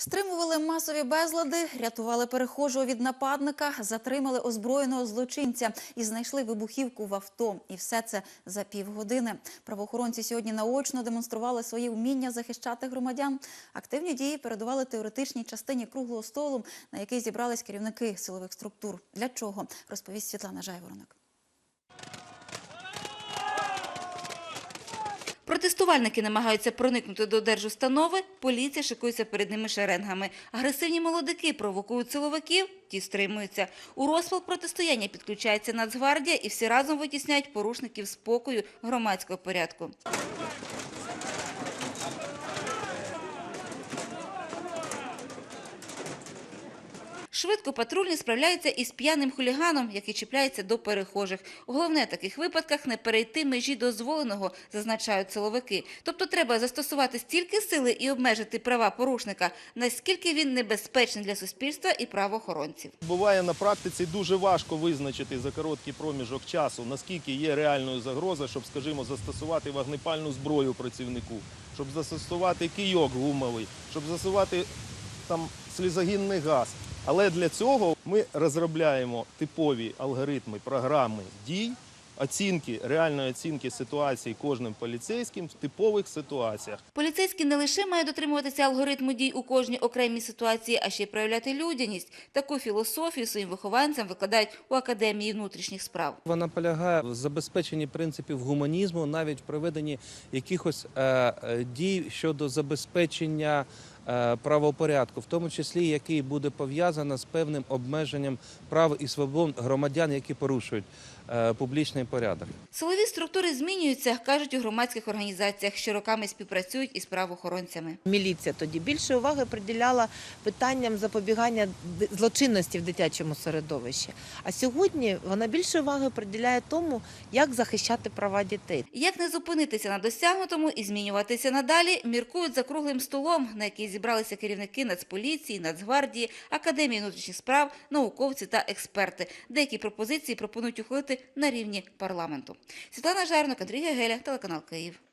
Стримували масові безлади, рятували перехожого від нападника, затримали озброєного злочинця і знайшли вибухівку в авто. І все це за півгодини. Правоохоронці сьогодні наочно демонстрували свої вміння захищати громадян. Активні дії передували теоретичній частині круглого столу, на який зібрались керівники силових структур. Для чого розповість Світлана Жайворонок. Протестувальники намагаються проникнути до держустанови, поліція шикується перед ними шеренгами. Агресивні молодики провокують силовиків, ті стримуються. У розпал протистояння підключається Нацгвардія і всі разом витісняють порушників спокою громадського порядку. Швидко патрульні справляються із п'яним хуліганом, який чіпляється до перехожих. Головне в таких випадках не перейти межі дозволеного, зазначають силовики. Тобто треба застосувати стільки сили і обмежити права порушника, наскільки він небезпечний для суспільства і правоохоронців. Буває на практиці дуже важко визначити за короткий проміжок часу, наскільки є реальною загроза, щоб, скажімо, застосувати вогнепальну зброю працівнику, щоб застосувати кийок гумовий, щоб застосувати там слізогінний газ. Але для цього ми розробляємо типові алгоритми, програми дій, оцінки, реальної оцінки ситуації кожним поліцейським в типових ситуаціях. Поліцейські не лише мають дотримуватися алгоритму дій у кожній окремій ситуації, а ще й проявляти людяність. Таку філософію своїм вихованцям викладають у Академії внутрішніх справ. Вона полягає в забезпеченні принципів гуманізму, навіть в проведенні якихось е, е, дій щодо забезпечення правопорядку, в тому числі який буде пов'язано з певним обмеженням прав і свобод громадян, які порушують е, публічний порядок. Силові структури змінюються, кажуть у громадських організаціях, що роками співпрацюють із правоохоронцями. Міліція тоді більше уваги приділяла питанням запобігання злочинності в дитячому середовищі. А сьогодні вона більше уваги приділяє тому, як захищати права дітей. Як не зупинитися на досягнутому і змінюватися надалі, міркують за круглим столом, на який зібралися керівники Нацполіції, Нацгвардії, Академії внутрішніх справ, науковці та експерти. Деякі пропозиції пропонують ухвалити на рівні парламенту. Світлана Жарник, Андрій Гегеля, телеканал Київ.